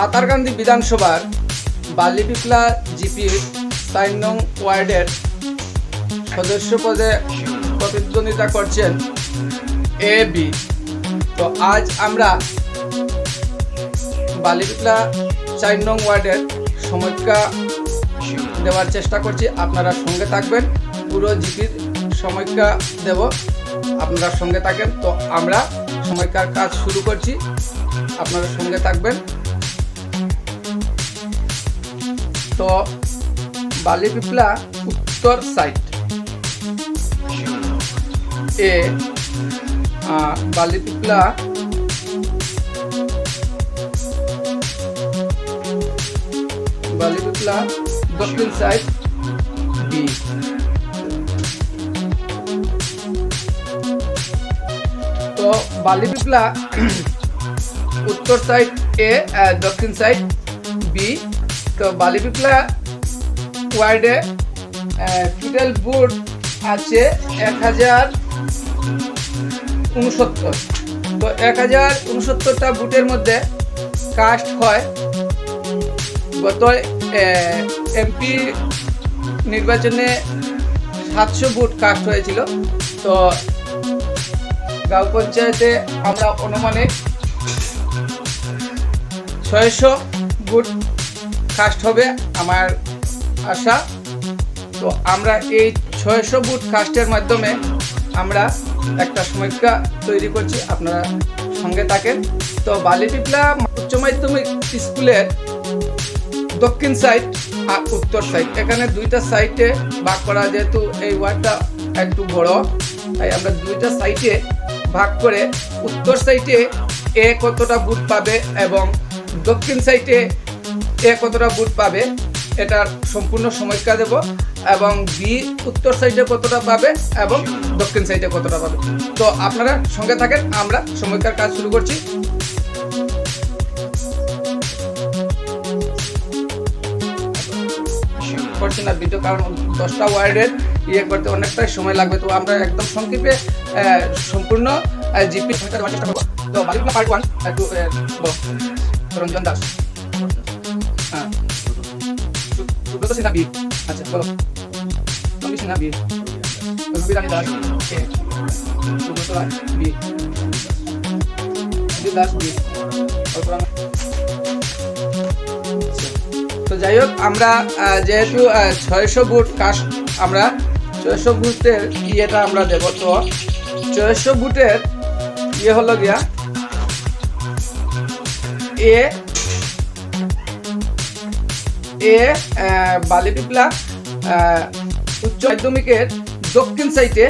পাতারকান্দি বিধানসভার বালিপিপলা জিপি চার নং ওয়ার্ডের সদস্য পদে প্রতিদ্বন্দ্বিতা করছেন এ বি। তো আজ আমরা বালিপিপলা চার নং ওয়ার্ডের সমীক্ষা দেওয়ার চেষ্টা করছি। আপনারা সঙ্গে থাকবেন। পুরো জিপির সমীক্ষা দেব। আপনারা সঙ্গে থাকেন। তো আমরা সময়কার কাজ শুরু করছি। আপনারা সঙ্গে থাকবেন। তো বালিপিপলা উত্তর সাইড এ বালিপিপলা বালিপিপলা দক্ষিণ সাইড বি। তো বালিপিপলা উত্তর সাইড এ দক্ষিণ সাইড বি। তো বালিপিপলা ওয়ার্ডে টোটাল বুট আছে এক হাজার উনসত্তর। তো এক হাজার উনসত্তরটা বুটের মধ্যে কাস্ট হয়। গত এমপি নির্বাচনে সাতশো বুট কাস্ট হয়েছিল। তো গাঁও পঞ্চায়েতে আমরা অনুমানে ছয়শো বুট কাস্ট হবে আমার আশা। তো আমরা এই ছয়শো বুট কাস্টের মাধ্যমে আমরা একটা সমীক্ষা তৈরি করছি, আপনারা সঙ্গে থাকেন। তো বালিপিপলা উচ্চ মাধ্যমিক স্কুলের দক্ষিণ সাইড আর উত্তর সাইড এখানে দুইটা সাইডে ভাগ করা, যেহেতু এই ওয়ার্ডটা একটু বড়, তাই আমরা দুইটা সাইডে ভাগ করে উত্তর সাইডে এ কতটা বুট পাবে এবং দক্ষিণ সাইডে এ কতটা বুট পাবে, এটার সম্পূর্ণ সমীক্ষা দেব এবং বি উত্তর সাইডে কতটা পাবে এবং দক্ষিণ সাইডে কতটা পাবে। তো আপনারা সঙ্গে থাকেন, আমরা সমীক্ষার কাজ শুরু করছি। করছি না ভিডিও কারণ দশটা ওয়ার্ডের ইয়ে করতে অনেকটাই সময় লাগবে। তো আমরা একদম সংক্ষেপে সম্পূর্ণ জিপি চেষ্টা করব। তো part one Ranjan Das. Subrata Sinha B আচ্ছা বলো Sandip Sinha B Rubi Rani Das A Subrata Roy B Sandip Das B Kalpana তো যাই হোক, আমরা যেহেতু ছয়শো বুট কাস্ট আমরা, ছয়শো বুটের ইয়েটা আমরা দেব। তো ছয়শো বুটের ইয়ে হলো গিয়া, এ এ বালিপিপলা উচ্চ মাধ্যমিকের দক্ষিণ সাইডে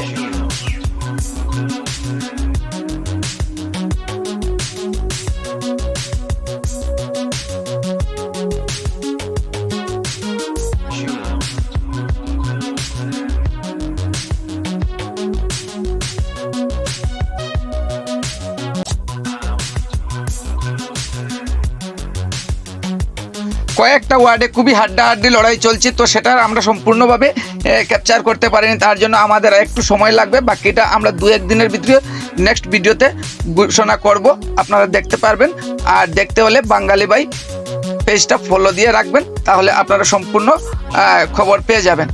কয়েকটা ওয়ার্ডে খুবই হাড্ডাহাড্ডি লড়াই চলছে, তো সেটা আমরা সম্পূর্ণভাবে ক্যাপচার করতে পারিনি, তার জন্য আমাদের একটু সময় লাগবে, বাকিটা আমরা দু এক দিনের ভিতরে নেক্সট ভিডিওতে ঘোষণা করব, আপনারা দেখতে পারবেন, আর দেখতে হলে বাঙালি ভাই পেজটা ফলো দিয়ে রাখবেন, তাহলে আপনারা সম্পূর্ণ খবর পেয়ে যাবেন।